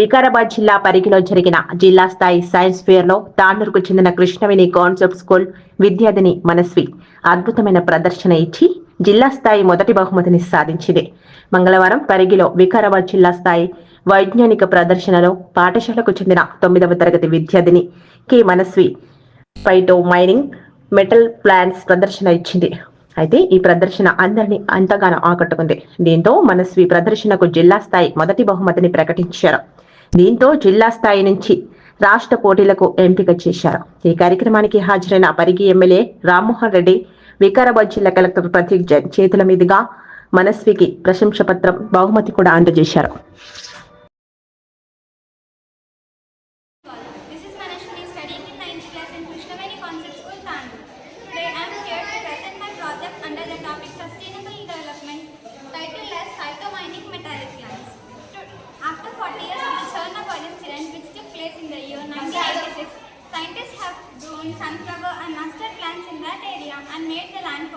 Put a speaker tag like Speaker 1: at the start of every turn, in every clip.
Speaker 1: వికారాబాద్ జిల్లా పరిగిలో జరిగిన జిల్లా స్థాయి సైన్స్ ఫేర్లో తాండూరుకు చెందిన కృష్ణవేణి కాన్సెప్ట్ స్కూల్ విద్యార్థిని మనస్వి అద్భుతమైన ప్రదర్శన ఇచ్చి జిల్లా స్థాయి మొదటి బహుమతిని సాధించింది. మంగళవారం పరిగిలో వికారాబాద్ జిల్లా స్థాయి వైజ్ఞానిక ప్రదర్శనలో పాఠశాలకు చెందిన తొమ్మిదవ తరగతి విద్యార్థిని K. Manasvi phyto mining metal plants ప్రదర్శన ఇచ్చింది. అయితే ఈ ప్రదర్శన అందరినీ అంతగానో ఆకట్టుకుంది. దీంతో మనస్వి ప్రదర్శనకు జిల్లా స్థాయి మొదటి బహుమతిని ప్రకటించారు. దీంతో జిల్లా స్థాయి నుంచి రాష్ట్ర పోటీలకు ఎంపిక చేశారు. ఈ కార్యక్రమానికి హాజరైన పరిగి ఎమ్మెల్యే రామ్మోహన్ రెడ్డి వికారాబాద్ జిల్లా కలెక్టర్ ప్రతీక్ జైన్ చేతుల మీదుగా మనస్వికి ప్రశంస పత్రం బహుమతి కూడా అందజేశారు.
Speaker 2: Under the topic sustainable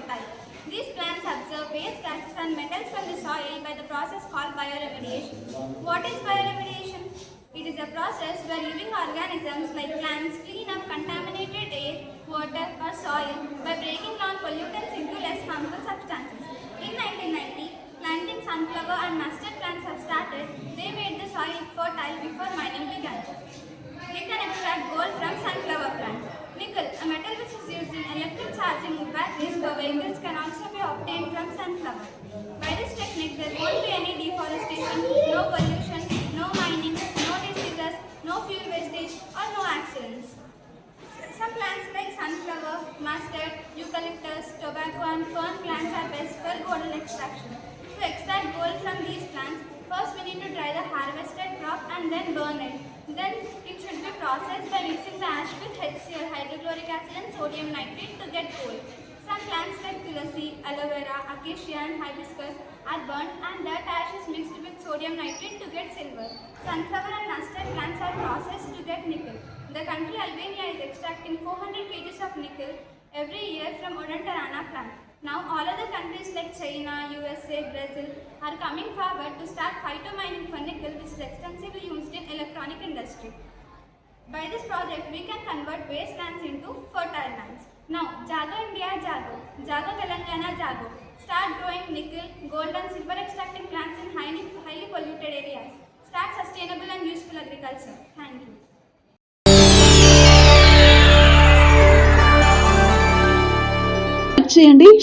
Speaker 2: These plants absorb waste gases and metals from the soil by the process called bioremediation. What is bioremediation? It is a process where living organisms like plants clean up contaminated air, water, or soil by breaking down pollutants into less harmful substances. In 1990, planting sunflower and mustard plants have started. They made the soil fertile before mining began. We can extract gold from sunflower plants. Nickel, a metal which is used in electric charging batteries for vehicles, can also be obtained from sunflower. By this technique, there won't be any deforestation, no pollution, no mining, no diseases, no fuel wastage, or no accidents. Some plants like sunflower, mustard, eucalyptus, tobacco, and fern plants are best for gold extraction. To extract gold from these plants, first we need to dry the harvested crop and then burn it. Then it should be processed by mixing the ash with HCl, hydrochloric acid, and sodium nitrate to get gold. Some plants like tulasi, aloe vera, acacia, and hibiscus are burnt, and that ash is mixed with sodium nitrate to get silver. Sunflower and mustard plants are processed to get nickel. The country Albania is extracting 400 kg of nickel every year from Odontarana plant. Now all other China, USA, Brazil are coming forward to start phytomining nickel which is extensively used in electronic industry. By this project, we can convert waste lands into fertile lands. Now, Jago India Jago, Jago Telangana Jago, start growing nickel, gold and silver extracting plants